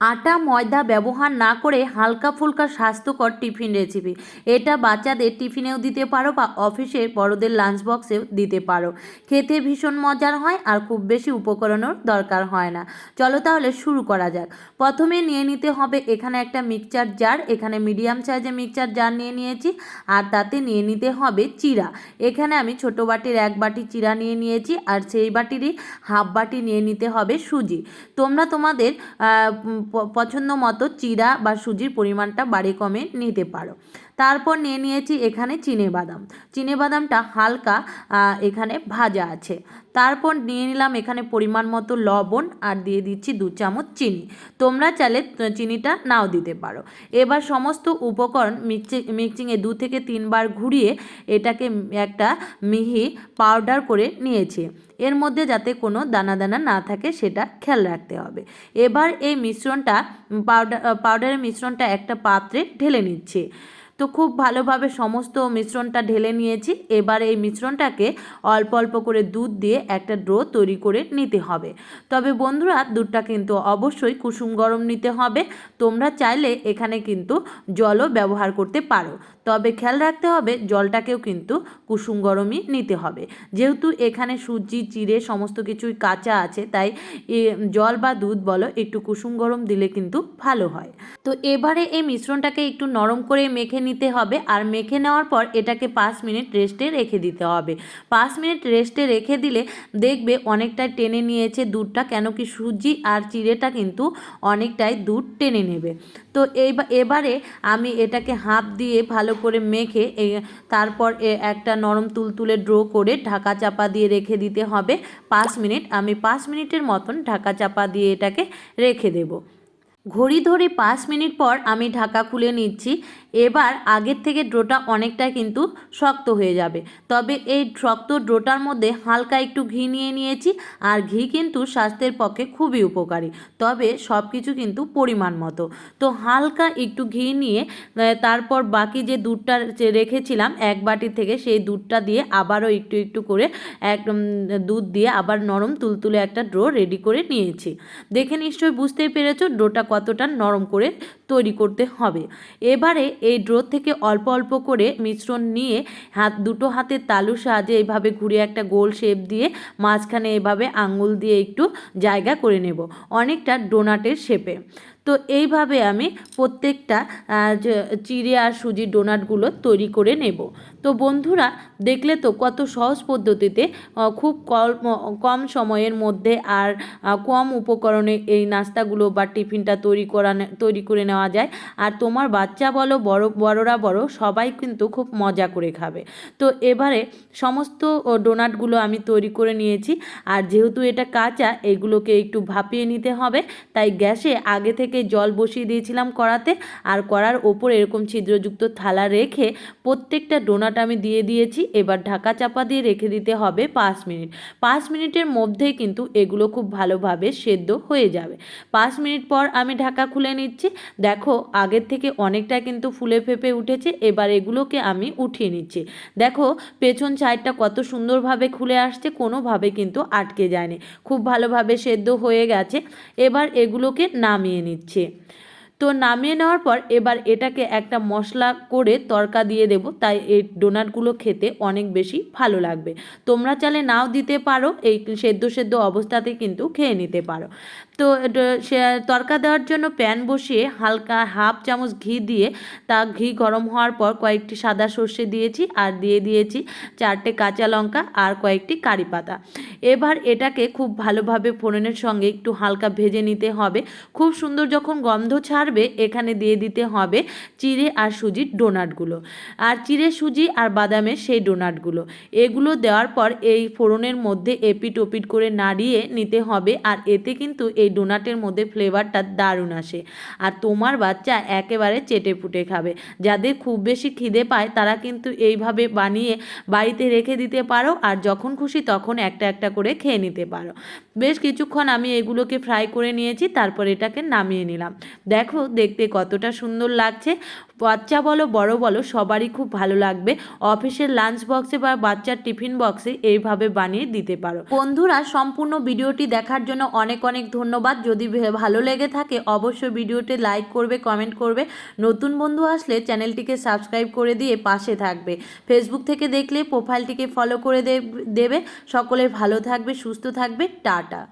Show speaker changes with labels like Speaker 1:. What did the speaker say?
Speaker 1: আটা, ময়দা ব্যবহার না করে হালকা ফুলকা স্বাস্থ্যকর টিফিন রেসিপি এটা বাচ্চাদের টিফিনেও দিতে পারো বা অফিসে বড়দের লাঞ্চ বক্সেও দিতে পারো। খেতে ভীষণ মজার হয় আর খুব বেশি উপকরণের দরকার হয় না। চলো তাহলে শুরু করা যাক। প্রথমে নিয়ে নিতে হবে এখানে একটা মিক্সচার জার এখানে মিডিয়াম সাইজের মিক্সচার জার নিয়ে নিয়েছি। আর তাতে নিয়ে নিতে হবে চিরা। এখানে আমি ছোট বাটির এক বাটি চিরা নিয়ে নিয়েছি আর সেই বাটিরই হাফ বাটি নিয়ে নিতে হবে সুজি। তোমরা তোমাদের পছন্দ মতো চিরা বা সুজির পরিমাণটা বাড়ি কমে নিতে পারো। তারপর নিয়ে নিয়েছি এখানে চিনে বাদাম। চিনে বাদামটা হালকা এখানে ভাজা আছে। তারপর নিয়ে নিলাম এখানে পরিমাণ মতো লবণ আর দিয়ে দিচ্ছি দু চামচ চিনি। তোমরা চাইলে চিনিটা নাও দিতে পারো। এবার সমস্ত উপকরণ মিক্সি, মিক্সিংয়ে দু থেকে তিনবার ঘুরিয়ে এটাকে একটা মিহি পাউডার করে নিয়েছি। এর মধ্যে যাতে কোনো দানা দানা না থাকে সেটা খেয়াল রাখতে হবে। এবার এই মিশ্রণটা পাউডার পাউডারের মিশ্রণটা একটা পাত্রে ঢেলে নিচ্ছি। তো খুব ভালোভাবে সমস্ত মিশ্রণটা ঢেলে নিয়েছি। এবার এই মিশ্রণটাকে অল্প অল্প করে দুধ দিয়ে একটা ড্রো তৈরি করে নিতে হবে। তবে বন্ধুরা, দুধটা কিন্তু অবশ্যই কুসুম গরম নিতে হবে। তোমরা চাইলে এখানে কিন্তু জলও ব্যবহার করতে পারো। তবে খেয়াল রাখতে হবে, জলটাকেও কিন্তু কুসুম গরমই নিতে হবে। যেহেতু এখানে সুজি, চিড়ে সমস্ত কিছুই কাঁচা আছে, তাই জল বা দুধ বলো, একটু কুসুম গরম দিলে কিন্তু ভালো হয়। তো এবারে এই মিশ্রণটাকে একটু নরম করে মেখে নিতে হবে আর মেখে নেওয়ার পর এটাকে পাঁচ মিনিট রেস্টে রেখে দিতে হবে। পাঁচ মিনিট রেস্টে রেখে দিলে দেখবে অনেকটাই টেনে নিয়েছে দুধটা, কেন কি সুজি আর চিড়েটা কিন্তু অনেকটাই দুধ টেনে নেবে। তো এবারে আমি এটাকে হাত দিয়ে ভালো করে মেখে তারপর একটা নরম তুলতুলে ড্রো করে ঢাকা চাপা দিয়ে রেখে দিতে হবে। পাঁচ মিনিট, আমি পাঁচ মিনিটের মতন ঢাকা চাপা দিয়ে এটাকে রেখে দেবো। ঘড়ি ধরে পাঁচ মিনিট পর আমি ঢাকা খুলে নিচ্ছি। এবার আগের থেকে ড্রোটা অনেকটা কিন্তু শক্ত হয়ে যাবে। তবে এই শক্ত ড্রোটার মধ্যে হালকা একটু ঘি নিয়ে নিয়েছি, আর ঘি কিন্তু স্বাস্থ্যের পক্ষে খুবই উপকারী। তবে সব কিছু কিন্তু পরিমাণ মতো। তো হালকা একটু ঘি নিয়ে তারপর বাকি যে দুধটা রেখেছিলাম, এক বাটি থেকে সেই দুধটা দিয়ে আবারও একটু একটু করে এক দুধ দিয়ে আবার নরম তুলতুলে একটা ড্রো রেডি করে নিয়েছি। দেখে নিশ্চয়ই বুঝতেই পেরেছ, ড্রোটা কতটা নরম করে তৈরি করতে হবে। এবারে এই ড্রো থেকে অল্প অল্প করে মিশ্রণ নিয়ে হাত, দুটো হাতের তালুর সাহায্যে এইভাবে ঘুরে একটা গোল শেপ দিয়ে মাঝখানে এভাবে আঙুল দিয়ে একটু জায়গা করে নেব, অনেকটা ডোনাটের শেপে। তো এইভাবে আমি প্রত্যেকটা চিড়ে আর সুজির ডোনাটগুলো তৈরি করে নেব। তো বন্ধুরা, দেখলে তো কত সহজ পদ্ধতিতে খুব কম সময়ের মধ্যে আর কম উপকরণে এই নাস্তাগুলো বা টিফিনটা তৈরি করা তৈরি করে নেওয়া যায়। আর তোমার বাচ্চা বলো, বড়, বড়রা বড় সবাই কিন্তু খুব মজা করে খাবে। তো এবারে সমস্ত ডোনাটগুলো আমি তৈরি করে নিয়েছি। আর যেহেতু এটা কাঁচা, এগুলোকে একটু ভাপিয়ে নিতে হবে। তাই গ্যাসে আগে থেকে জল বসিয়ে দিয়েছিলাম কড়াতে। আর কড়ার ওপর এরকম ছিদ্রযুক্ত থালা রেখে প্রত্যেকটা ডোনাট আমি দিয়ে দিয়েছি। এবার ঢাকা চাপা দিয়ে রেখে দিতে হবে পাঁচ মিনিট। পাঁচ মিনিটের মধ্যেই কিন্তু এগুলো খুব ভালোভাবে সেদ্ধ হয়ে যাবে। পাঁচ মিনিট পর আমি ঢাকা খুলে নিচ্ছি। দেখো, আগের থেকে অনেকটা কিন্তু ফুলে ফেপে উঠেছে। এবার এগুলোকে আমি উঠিয়ে নিচ্ছি। দেখো, পেছন সাইডটা কত সুন্দরভাবে খুলে আসছে, কোনোভাবে কিন্তু আটকে যায়নি। খুব ভালোভাবে সেদ্ধ হয়ে গেছে। এবার এগুলোকে নামিয়ে নিচ্ছে। তো নামিয়ে নেওয়ার পর এবার এটাকে একটা মশলা করে তরকা দিয়ে দেব, তাই এই ডোনাটগুলো খেতে অনেক বেশি ভালো লাগবে। তোমরা চালে নাও দিতে পারো, এই সেদ্ধ সেদ্ধ অবস্থাতে কিন্তু খেয়ে নিতে পারো। তো সে তরকা দেওয়ার জন্য প্যান বসিয়ে হালকা হাফ চামচ ঘি দিয়ে, তা ঘি গরম হওয়ার পর কয়েকটি সাদা সর্ষে দিয়েছি আর দিয়ে দিয়েছি চারটে কাঁচা লঙ্কা আর কয়েকটি কারি পাতা। এবার এটাকে খুব ভালোভাবে ফোড়নের সঙ্গে একটু হালকা ভেজে নিতে হবে। খুব সুন্দর যখন গন্ধ ছাড়বে, এখানে দিয়ে দিতে হবে চিড়ে আর সুজির ডোনাটগুলো। আর চিড়ে সুজি আর বাদামের সেই ডোনাটগুলো। এগুলো দেওয়ার পর এই ফোড়নের মধ্যে এপিট ওপিট করে নাড়িয়ে নিতে হবে। আর এতে কিন্তু এই ডোনাটের মধ্যে ফ্লেভারটা দারুণ আসে। আর তোমার বাচ্চা একেবারে চেটে পুটে খাবে। যাদের খুব বেশি খিদে পায়, তারা কিন্তু এইভাবে বানিয়ে বাড়িতে রেখে দিতে পারো আর যখন খুশি তখন একটা একটা করে খেয়ে নিতে পারো। বেশ কিছুক্ষণ আমি এগুলোকে ফ্রাই করে নিয়েছি, তারপর এটাকে নামিয়ে নিলাম। দেখো, দেখতে কতটা সুন্দর লাগছে। বাচ্চা বলো, বড় বলো, সবারই খুব ভালো লাগবে। অফিসের লাঞ্চ বক্সে বা বাচ্চার টিফিন বক্সে এইভাবে বানিয়ে দিতে পারো। বন্ধুরা, সম্পূর্ণ ভিডিওটি দেখার জন্য অনেক অনেক ধন্যবাদ। যদি ভালো লেগে থাকে, অবশ্যই ভিডিওটি লাইক করবে কমেন্ট করবে। নতুন বন্ধু আসলে চ্যানেলটিকে সাবস্ক্রাইব করে দিয়ে পাশে থাকবে। ফেসবুক থেকে দেখলে প্রোফাইলটিকে ফলো করে দেবে। সকলে ভালো থাকবে, সুস্থ থাকবে। টাটা।